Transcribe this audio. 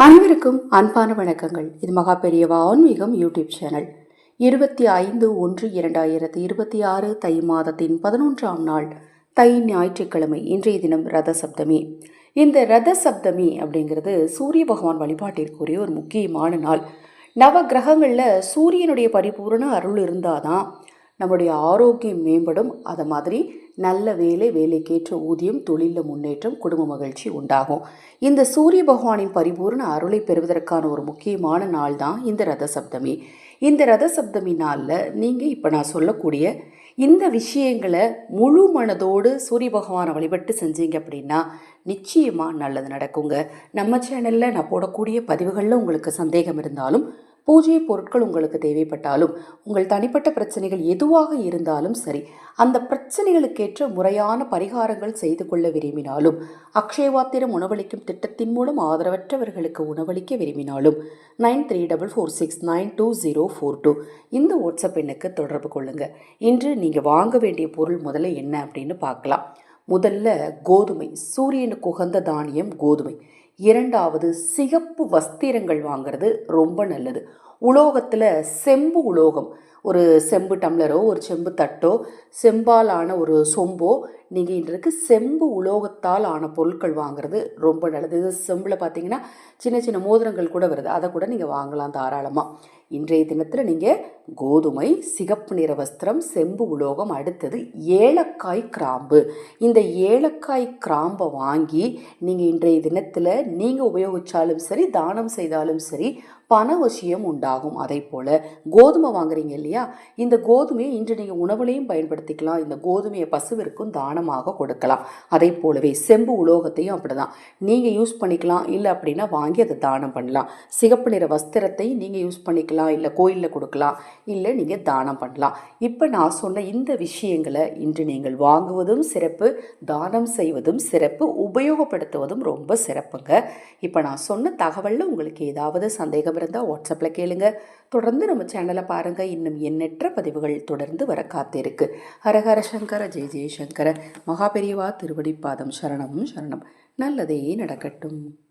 அனைவருக்கும் அன்பான வணக்கங்கள். இது மகா பெரியவா ஆன்மீகம் யூடியூப் சேனல். இருபத்தி ஐந்து ஒன்று இரண்டாயிரத்தி இருபத்தி ஆறு தை மாதத்தின் பதினொன்றாம் நாள் தை ஞாயிற்றுக்கிழமை இன்றைய தினம் ரத சப்தமி இந்த ரத சப்தமி அப்படிங்கிறது சூரிய பகவான் வழிபாட்டிற்குரிய ஒரு முக்கியமான நாள். நவ கிரகங்களில் சூரியனுடைய பரிபூரண அருள் இருந்தாதான் நம்முடைய ஆரோக்கியம் மேம்படும். அதை மாதிரி நல்ல வேலை வேலைக்கேற்ற ஊதியம் தொழிலில் முன்னேற்றம் குடும்ப மகிழ்ச்சி உண்டாகும். இந்த சூரிய பகவானின் பரிபூர்ண அருளை பெறுவதற்கான ஒரு முக்கியமான நாள் தான் இந்த ரத சப்தமி இந்த ரத சப்தமி நாளில் நீங்கள் இப்போ நான் சொல்லக்கூடிய இந்த விஷயங்களை முழு மனதோடு சூரிய பகவானை வழிபட்டு செஞ்சீங்க அப்படின்னா நிச்சயமாக நல்லது நடக்குங்க. நம்ம சேனலில் நான் போடக்கூடிய பதிவுகளில் உங்களுக்கு சந்தேகம் இருந்தாலும் பூஜை பொருட்கள் உங்களுக்கு தேவைப்பட்டாலும் உங்கள் தனிப்பட்ட பிரச்சனைகள் எதுவாக இருந்தாலும் சரி அந்த பிரச்சனைகளுக்கேற்ற முறையான பரிகாரங்கள் செய்து கொள்ள விரும்பினாலும் அக்ஷயவாத்திரம் உணவளிக்கும் திட்டத்தின் மூலம் ஆதரவற்றவர்களுக்கு உணவளிக்க விரும்பினாலும் nine three double four six nine two zero four two இந்த வாட்ஸ்அப் எண்ணுக்கு தொடர்பு கொள்ளுங்கள் இன்று நீங்கள் வாங்க வேண்டிய பொருள் முதல்ல என்ன அப்படின்னு பார்க்கலாம். முதல்ல கோதுமை சூரியனுக்கு உகந்த தானியம் கோதுமை. இரண்டாவது சிகப்பு வஸ்திரங்கள் வாங்குறது ரொம்ப நல்லது. உலோகத்தில் செம்பு உலோகம். ஒரு செம்பு டம்ளரோ ஒரு செம்பு தட்டோ செம்பால் ஆன ஒரு சொம்போ நீங்கள் இன்றைக்கு செம்பு உலோகத்தால் ஆன பொருட்கள் வாங்குறது ரொம்ப நல்லது. இது செம்பில் பார்த்தீங்கன்னா சின்ன சின்ன மோதிரங்கள் கூட வருது. அதை கூட நீங்கள் வாங்கலாம் தாராளமாக இன்றைய தினத்தில் நீங்கள் கோதுமை சிகப்பு நிற வஸ்திரம் செம்பு உலோகம் அடுத்தது ஏலக்காய் கிராம்பு. இந்த ஏலக்காய் கிராம்பை வாங்கி நீங்கள் இன்றைய தினத்தில் நீங்கள் உபயோகித்தாலும் சரி தானம் செய்தாலும் சரி பண விஷயம் உண்டாகும். அதே போல் கோதுமை வாங்குறீங்க இல்லையா? இந்த கோதுமையை இன்று நீங்கள் உணவுலையும் பயன்படுத்திக்கலாம். இந்த கோதுமையை பசுவிற்கும் தானமாக கொடுக்கலாம். அதே போலவே செம்பு உலோகத்தையும் அப்படிதான். நீங்கள் யூஸ் பண்ணிக்கலாம். இல்லை அப்படின்னா வாங்கி அதை தானம் பண்ணலாம். சிகப்பு நிற வஸ்திரத்தை நீங்கள் யூஸ் பண்ணிக்கலாம். இல்லை கோயிலில் கொடுக்கலாம். இல்லை நீங்கள் தானம் பண்ணலாம். இப்போ நான் சொன்ன இந்த விஷயங்களை இன்று நீங்கள் வாங்குவதும் சிறப்பு தானம் செய்வதும் சிறப்பு உபயோகப்படுத்துவதும் ரொம்ப சிறப்புங்க. இப்போ நான் சொன்ன தகவலில் உங்களுக்கு ஏதாவது சந்தேகம் இருந்தால் வாட்ஸ்அப்பில் கேளுங்க. தொடர்ந்து நம்ம சேனலை பாருங்கள் இன்னும் எண்ணற்ற பதிவுகள் தொடர்ந்து வர காத்திருக்கு. ஹரஹர சங்கர ஜெய ஜெயசங்கர மகாபெரிவா திருவடிப்பாதம் சரணம் சரணம். நல்லதே நடக்கட்டும்.